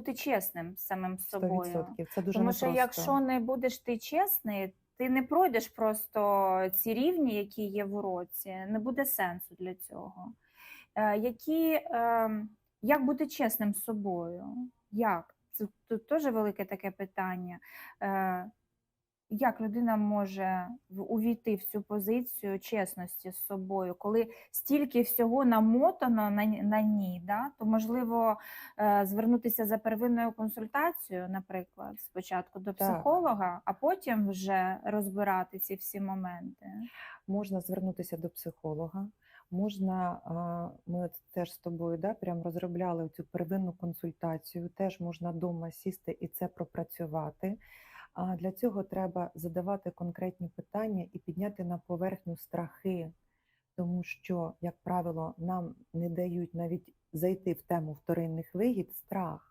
бути чесним з самим собою. 100%. Це дуже Тому що непросто. якщо не будеш ти чесний, ти не пройдеш просто ці рівні, які є в уроці, не буде сенсу для цього. Е, які, е, як бути чесним з собою? Як? Це тут теж велике таке питання. Як людина може увійти в цю позицію чесності з собою, коли стільки всього намотано на, на ній, да? то можливо е, звернутися за первинною консультацією, наприклад, спочатку до Так. психолога, а потім вже розбирати ці всі моменти. Можна звернутися до психолога. Можна, ми от теж з тобою да, прям розробляли цю первинну консультацію. Теж можна вдома сісти і це пропрацювати. А для цього треба задавати конкретні питання і підняти на поверхню страхи, тому що, як правило, нам не дають навіть зайти в тему вторинних вигід страх.